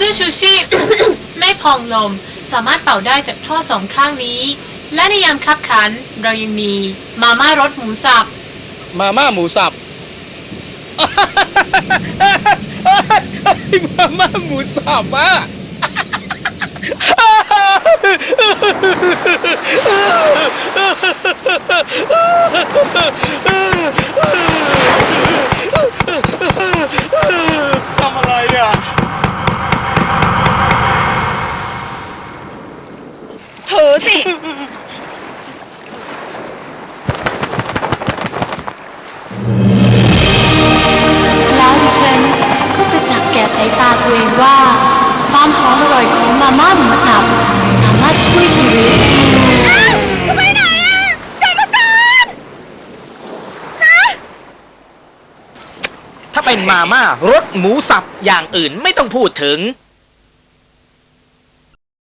เสื้อชูชีพ ไม่พองลมสามารถเป่าได้จากท่อสองข้างนี้ และในยามคับขันเรายังมีมาม่ารสหมูสับ มาม่าหมูสับ มาม่าหมูสับอะ ทำอะไรอะ ถือ สิ แล้วดิฉันก็ประจักษ์แก่สายตาตัวเองว่า ความหอมอร่อยของมาม่าหมูสับสามารถช่วยชีวิตจะไปไหนอะใจมาก่อนถ้าเป็นมาม่ารสหมูสับอย่างอื่นไม่ต้องพูดถึง